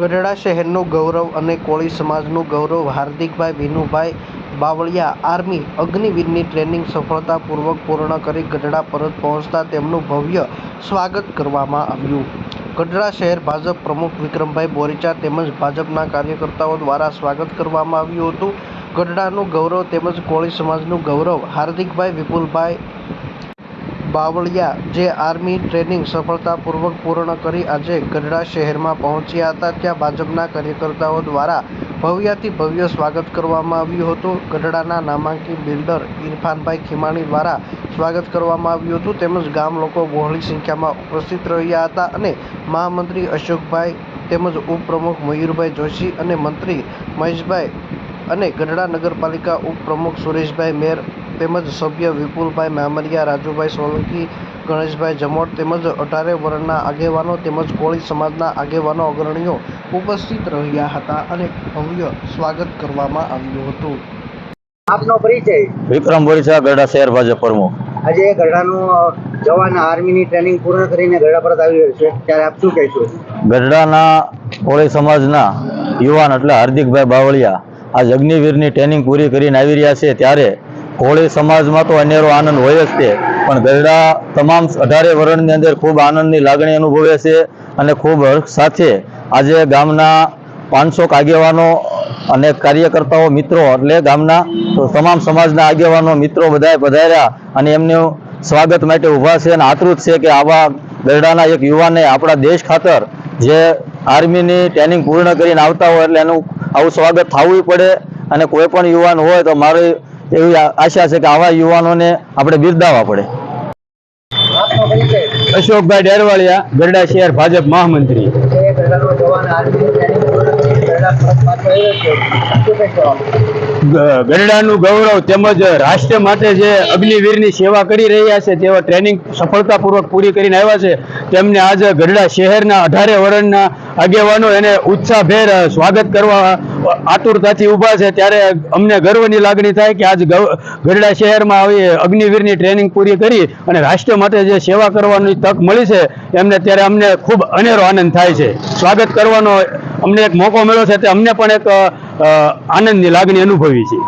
ગઢડા શહેરનું ગૌરવ અને કોળી સમાજનું ગૌરવ હાર્દિકભાઈ વિનુભાઈ બાવળિયા આર્મી અગ્નિવીરની ટ્રેનિંગ સફળતાપૂર્વક પૂર્ણ કરી ગઢડા પરત પહોંચતા તેમનું ભવ્ય સ્વાગત કરવામાં આવ્યું. ગઢડા શહેર ભાજપ પ્રમુખ વિક્રમભાઈ બોરીચા તેમજ ભાજપના કાર્યકર્તાઓ દ્વારા સ્વાગત કરવામાં આવ્યું હતું. ગઢડાનું ગૌરવ તેમજ કોળી સમાજનું ગૌરવ હાર્દિકભાઈ વિપુલભાઈ બાવળિયા જે આર્મી ટ્રેનિંગ સફળતાપૂર્વક પૂર્ણ કરી આજે ગઢડા શહેરમાં પહોંચ્યા હતા, ત્યાં ભાજપના કાર્યકર્તાઓ દ્વારા ભવ્યથી ભવ્ય સ્વાગત કરવામાં આવ્યું હતું. ગઢડાના નામાંકિત બિલ્ડર ઇરફાનભાઈ ખીમાણી દ્વારા સ્વાગત કરવામાં આવ્યું હતું. તેમજ ગામ લોકો બહોળી સંખ્યામાં ઉપસ્થિત રહ્યા હતા અને મહામંત્રી અશોકભાઈ તેમજ ઉપપ્રમુખ મયુરભાઈ જોશી અને મંત્રી મહેશભાઈ અને ગઢડા નગરપાલિકા ઉપપ્રમુખ સુરેશભાઈ મેર તેમજ સભ્ય વિપુલભાઈ મામરિયા રાજુભાઈ સોલંકી ગણેશભાઈ જમોટ તેમજ અઢારે વર્ણના આગેવાનો તેમજ કોળી સમાજના આગેવાનો અગ્રણીઓ ઉપસ્થિત રહ્યા હતા અને ભવ્ય સ્વાગત કરવામાં આવ્યું હતું. આપનો પરિચય? વિક્રમ બોરીસા ગરડા શહેર ભાજપ પ્રમુખ આજે ગરડાનું જવાન આર્મીની ટ્રેનિંગ પૂર્ણ કરીને ગરડા પરત આવી રહ્યો છે. ત્યારે આપ શું કહેશો? ગરડાના કોળી સમાજના યુવાન એટલે હાર્દિકભાઈ બાવળિયા આજ અગ્નિવીરની ટ્રેનિંગ પૂરી કરીને આવી રહ્યા છે. ત્યારે કોળી સમાજમાં તો અનેરો આનંદ હોય જ તે. પણ ગરડા તમામ અઢારે વર્ણની અંદર ખૂબ આનંદની લાગણી અનુભવે છે અને ખૂબ હર્ષ સાથે આજે ગામના પાંચસો આગેવાનો અને કાર્યકર્તાઓ મિત્રો એટલે ગામના તમામ સમાજના આગેવાનો મિત્રો બધાએ પધાર્યા અને એમનું સ્વાગત માટે ઊભા છે અને આતૃત છે કે આવા ગરડાના એક યુવાને આપણા દેશ ખાતર જે આર્મીની ટ્રેનિંગ પૂર્ણ કરીને આવતા હોય એટલે એનું આવું સ્વાગત થવું પડે અને કોઈ પણ યુવાન હોય તો મારી એવી આશા છે કે આવા યુવાનોને આપણે બિરદાવવા પડે અશોકભાઈ ડેરવાળિયા, ગરડા શહેર ભાજપ મહામંત્રી? ગરડાનું ગૌરવ તેમજ રાષ્ટ્ર માટે જે અગ્નિવીરની સેવા કરી રહ્યા છે તેવા ટ્રેનિંગ સફળતાપૂર્વક પૂરી કરીને આવ્યા છે તેમને આજે ગરડા શહેરના અઢારે વર્ણના આગેવાનો એને ઉત્સાહભેર સ્વાગત કરવા આતુરતાથી ઊભા છે. ત્યારે અમને ગર્વની લાગણી થાય કે આજ ગરડા શહેરમાં આવી અગ્નિવીરની ટ્રેનિંગ પૂરી કરી અને રાષ્ટ્ર માટે જે સેવા કરવાની તક મળી છે, એમને ત્યારે અમને ખૂબ અનેરો આનંદ થાય છે. સ્વાગત કરવાનો અમને એક મોકો મળ્યો છે, તે અમને પણ એક આનંદની લાગણી અનુભવી છે.